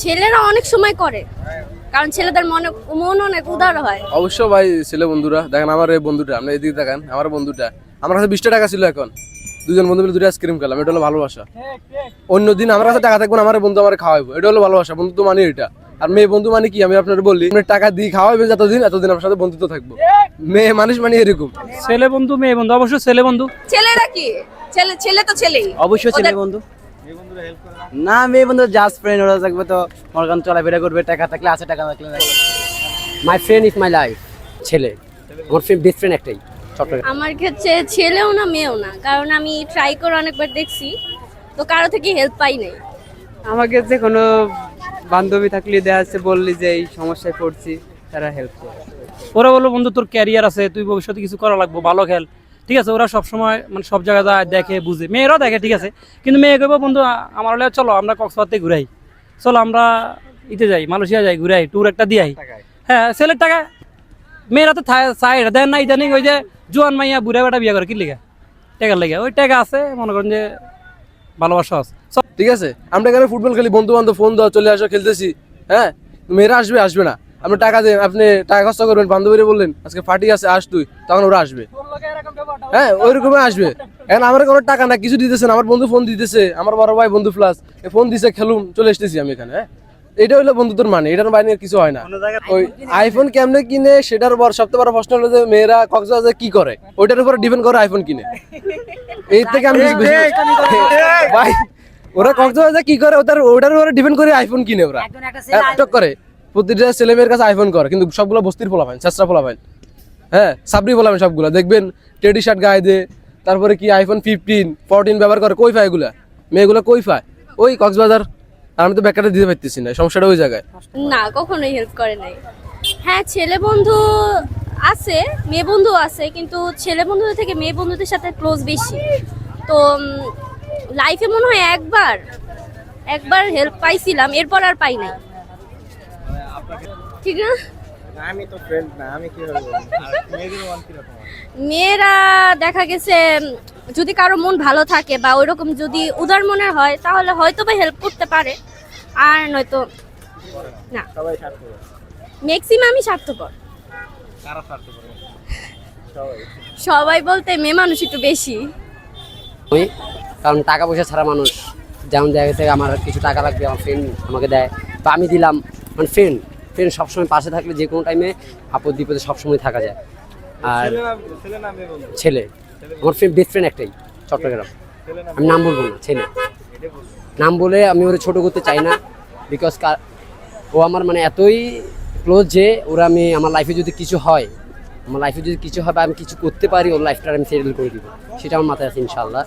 ছেলেরা অনেক সময় করে কারণ ছেলেদের মনে মন অনেক উদার হয়। অবশ্য ভাই ছেলে বন্ধুরা দেখেন আমার এই বন্ধুটা আপনি এদিকে দেখেন আমার বন্ধুটা। আমার কাছে বিশটা টাকা ছিল এখন। দুজন বন্ধু মিলে দুটো আইসক্রিম খেলাম এটা হলো ভালোবাসা। অন্য দিন আমার কাছে টাকা থাকবে না আমার বন্ধু আমার খাওয়াইবো এটা হলো ভালোবাসা বন্ধু তো মানে এটা। আর মেয়ে বন্ধু মানে কি আমি আপনার বলি আপনি টাকা দিয়ে খাওয়াবেন যতদিন এতদিন আমার সাথে বন্ধুত্ব থাকব। মেয়ে মানুষ মানে এরকম। ছেলে বন্ধু মেয়ে বন্ধু অবশ্যই ছেলে বন্ধু। ছেলেরা কি? ছেলে ছেলে তো ছেলেই। অবশ্যই ছেলে বন্ধু। না মেয়ে বন্ধু জাস্ট ফ্রেন্ড ওরা থাকবে তো মরগান চলাফেরা করবে টাকা থাকলে আছে টাকা থাকলে my friend is my life ছেলে। আমার ফ্রেন্ড বেস্ট ফ্রেন্ড একটাই আমার ক্ষেত্রে ছেলেও না মেয়েও না। কারণ আমি ট্রাই করে অনেকবার দেখছি তো কারও থেকে হেল্প পাই নাই। আমাকে যে কোনো বান্ধবী থাকলে দেয়া আছে বললি যে এই সমস্যায় পড়ছি তারা হেল্প করে। ওরা বলল বন্ধু তোর ক্যারিয়ার আছে তুই ভবিষ্যতে কিছু করা লাগবে ভালো খেল। ঠিক আছে ওরা সব সময় মানে সব জায়গায় যায় দেখে বুঝে। মেয়েরাও দেখে ঠিক আছে। কিন্তু মেয়ে কইবো বন্ধু আমার হলে চলো আমরা কক্সবাজার ঘুরাই। চলো আমরা ইতে যাই মালয়েশিয়া যাই ঘুরাই ট্যুর একটা দিয়াই। হ্যাঁ ছেলের টাকা মেয়েরা তো চায় দেন না ইদানিং ওই যে জোয়ান মাইয়া বুড়া বেটা বিয়ে করে কি লিগা? টাকার লেগে। ওই টাকা আছে মনে করেন যে ভালোবাসা আছে। ঠিক আছে আমরা এখানে ফুটবল খেলি বন্ধু বান্ধব ফোন দাও চলে আসো খেলতেছি। হ্যাঁ মেয়েরা আসবে আসবে না। আপনি টাকা দেন আপনি টাকা খরচা করবেন বান্ধবীরা বললেন আজকে পার্টি আছে আস তুই। তখন ওরা আসবে। হ্যাঁ ওইরকমই আসবে। এখন আমার কোনো টাকা না কিছু দিতেছে না আমার বন্ধু ফোন দিতেছে আমার বড় ভাই বন্ধু প্লাস ফোন দিছে খেলুম চলে এসেছি আমি এখানে হ্যাঁ। এটা হলো বন্ধুত্বর মানে এটার বাইরে কিছু হয় না। ওই আইফোন কেমনে কিনে সেটার বড় সবচেয়ে বড় প্রশ্ন হলো যে মেয়েরা কক্সবাজারে কি করে? ওইটার উপর ডিপেন্ড করে আইফোন কিনে। এই থেকে আমি ভাই ওরা কক্সবাজারে কি করে ওটার ওটার উপরে ডিপেন্ড করে আইফোন কিনে ওরা। টিকটক করে। প্রতিটা ছেলে মেয়ের কাছে আইফোন করে, কিন্তু সবগুলো বস্তির পোলা পাইন চেষ্টা পোলা পাইন হ্যাঁ সাবরি পাইন সবগুলো। দেখবেন টেডি শার্ট গায়ে দে তারপরে কি আইফোন ফিফটিন ফোরটিন ব্যবহার করে, কই পায় এগুলা? মেয়েগুলো কই পায় ওই কক্সবাজার। আর আমি তো ব্যাকারে দিতে পারতেছি না সমস্যাটা ওই জায়গায়। না, কখনোই হেল্প করে নাই। হ্যাঁ ছেলে বন্ধু আছে, মেয়ে বন্ধু আছে, কিন্তু ছেলে বন্ধুদের থেকে মেয়ে বন্ধুদের সাথে ক্লোজ বেশি। তো লাইফে মনে হয় একবার একবার হেল্প পাইছিলাম, এরপর আর পাই নাই। ঠিক না আমি তো ফ্রেন্ড না আমি কি মেয়েরা দেখা গেছে যদি কারও মন ভালো থাকে বা ওইরকম যদি উদার মনের হয় তাহলে হয়তো বা হেল্প করতে পারে। আর নয়তো না। সবাই স্বার্থ ম্যাক্সিমামই স্বার্থপর। কারা সবাই। বলতে মেয়ে মানুষ একটু বেশি। ওই কারণ টাকা পয়সা ছাড়া মানুষ যেমন দেখা গেছে আমার কিছু টাকা লাগবে আমার ফ্রেন্ড আমাকে দেয়। বা আমি দিলাম মানে ফ্রেন্ড ফ্রেন্ড সবসময় পাশে থাকলে যে কোনো টাইমে আপদ বিপদে সবসময় থাকা যায়। আর ছেলে। আমার ফ্রেন্ড বেস্ট ফ্রেন্ড একটাই চট্টগ্রাম। আমি নাম বলব না ছেলে। নাম বলে আমি ওরা ছোট করতে চাই না বিকজ ও আমার মানে এতই ক্লোজ যে ওরা আমি আমার লাইফে যদি কিছু হয় আমার লাইফে যদি কিছু হয় বা আমি কিছু করতে পারি ওর লাইফটা আমি সেটেল করে দিব। সেটা আমার মাথায় আছে ইনশাল্লাহ